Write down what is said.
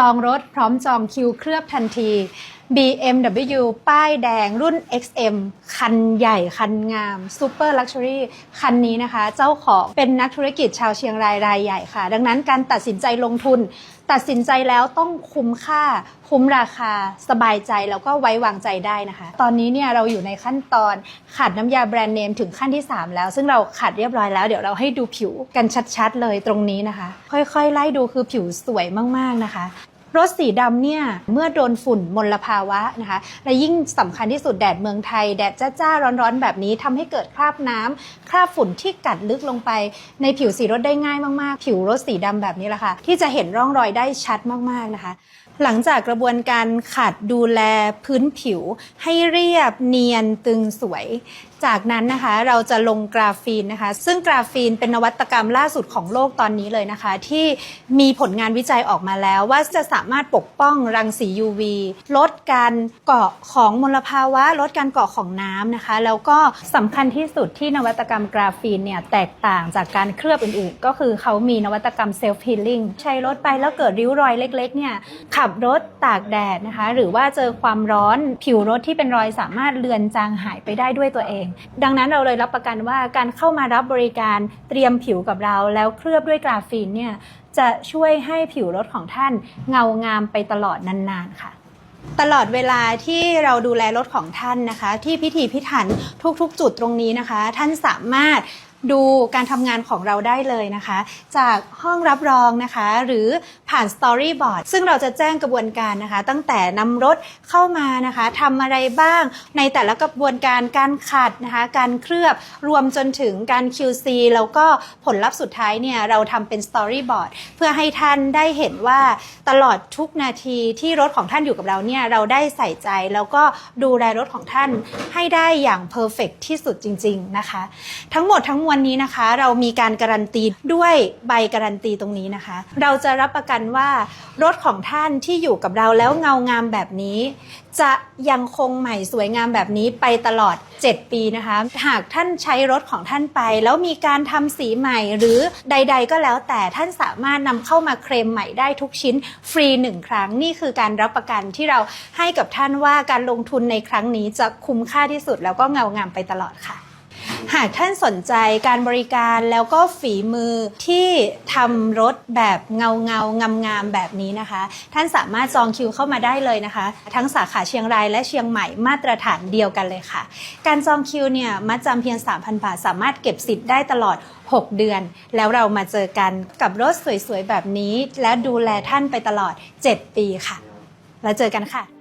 จองรถพร้อมจองคิวเคลือบทันที BMW ป้ายแดงรุ่น XM คันใหญ่คันงาม Super Luxury คันนี้นะคะ เจ้าของเป็นนักธุรกิจชาวเชียงรายรายใหญ่ค่ะ ดังนั้นการตัดสินใจลงทุน ตัดสินใจแล้วต้องคุ้มค่า คุ้มราคา สบายใจแล้วก็ไว้วางใจได้นะคะ ตอนนี้เนี่ยเราอยู่ในขั้นตอนขัดน้ำยาแบรนด์เนมถึงขั้นที่ 3 แล้ว ซึ่งเราขัดเรียบร้อยแล้วเดี๋ยวเราให้ดูผิวกันชัดๆเลยตรงนี้นะคะ ค่อยๆ ไล่ดูคือผิวสวยมากๆนะคะ รถสีดำเนี่ยเมื่อโดนฝุ่นมลภาวะนะคะ และยิ่งสำคัญที่สุดแดดเมืองไทย แดดจ้าๆร้อนๆ แบบนี้ทำให้เกิดคราบน้ำคราบฝุ่นที่กัดลึกลงไป ในผิวสีรถได้ง่ายมากๆ ผิวรถสีดำแบบนี้แหละค่ะที่จะเห็นร่องรอยได้ชัดมากๆนะคะ หลังจากกระบวนการขัดดูแลพื้นผิว ให้เรียบเนียนตึงสวย จากนั้นนะคะเราจะลงกราฟีนนะคะ ซึ่งกราฟีนเป็นนวัตกรรมล่าสุดของโลกตอนนี้เลยนะคะ ที่มีผลงานวิจัยออกมาแล้ว ว่าจะสามารถปกป้องรังสี UV ลดการเกาะของมลภาวะ ลดการเกาะของน้ำนะคะ แล้วก็สำคัญที่สุดที่นวัตกรรมกราฟีนเนี่ยแตกต่างจากการเคลือบอื่นๆ ก็คือเขามีนวัตกรรมเซลฟ์ฮีลิ่งใช้รถไปแล้วเกิดริ้วรอยเล็กๆเนี่ยขับรถตากแดดนะคะ หรือว่าเจอความร้อนผิวรถที่เป็นรอยสามารถเลือนจางหายไปได้ด้วยตัวเอง ดังนั้นเราเลยรับประกันว่าการเข้ามารับบริการเตรียมผิวกับเรา แล้วเคลือบด้วยกราฟีนเนี่ยจะช่วยให้ผิวรถของท่านเงางามไปตลอดนานๆค่ะตลอดเวลาที่เราดูแลรถของท่านนะคะ ที่พิถีพิถันทุกๆ จุดตรงนี้นะคะ ท่านสามารถ ดูการทำงานของเราได้เลยนะคะ จากห้องรับรองนะคะ หรือผ่านสตอรี่บอร์ดซึ่งเราจะแจ้งกระบวนการนะคะ ตั้งแต่นำรถเข้ามานะคะทำอะไรบ้างในแต่ละกระบวนการการขัดนะคะ การเคลือบรวมจนถึงการ QC แล้วก็ผลลัพธ์สุดท้ายเนี่ยเราทำเป็นสตอรี่บอร์ดเพื่อให้ท่านได้เห็นว่าตลอดทุกนาทีที่รถของท่านอยู่กับเราเนี่ยเราได้ใส่ใจแล้วก็ดูแลรถของท่านให้ได้อย่างเพอร์เฟกที่สุดจริง ๆนะคะ ทั้งหมดทั้งมวลนี้นะคะ เรามีการการันตีด้วยใบการันตีตรงนี้นะคะ เราจะรับประกันว่ารถของท่านที่อยู่กับเราแล้วเงางามแบบนี้ จะยังคงใหม่สวยงามแบบนี้ไปตลอด 7 ปีนะคะ หากท่านใช้รถของท่านไป แล้วมีการทำสีใหม่หรือใด ๆ ก็แล้วแต่ท่านสามารถนำเข้ามาเคลมใหม่ได้ทุกชิ้นฟรีหนึ่งครั้งนี่คือการรับประกันที่เราให้กับท่านว่าการลงทุนในครั้งนี้จะคุ้มค่าที่สุดแล้วก็เงางามไปตลอดค่ะ หากท่านสนใจการบริการแล้วก็ฝีมือที่ทำรถแบบเงาเงางามงามแบบนี้นะคะ ท่านสามารถจองคิวเข้ามาได้เลยนะคะ ทั้งสาขาเชียงรายและเชียงใหม่มาตรฐานเดียวกันเลยค่ะ การจองคิวเนี่ยมัดจำเพียง 3,000 บาท สามารถเก็บสิทธิ์ได้ตลอด 6 เดือน แล้วเรามาเจอกันกับรถสวยๆแบบนี้ และดูแลท่านไปตลอด 7 ปีค่ะ แล้วเจอกันค่ะ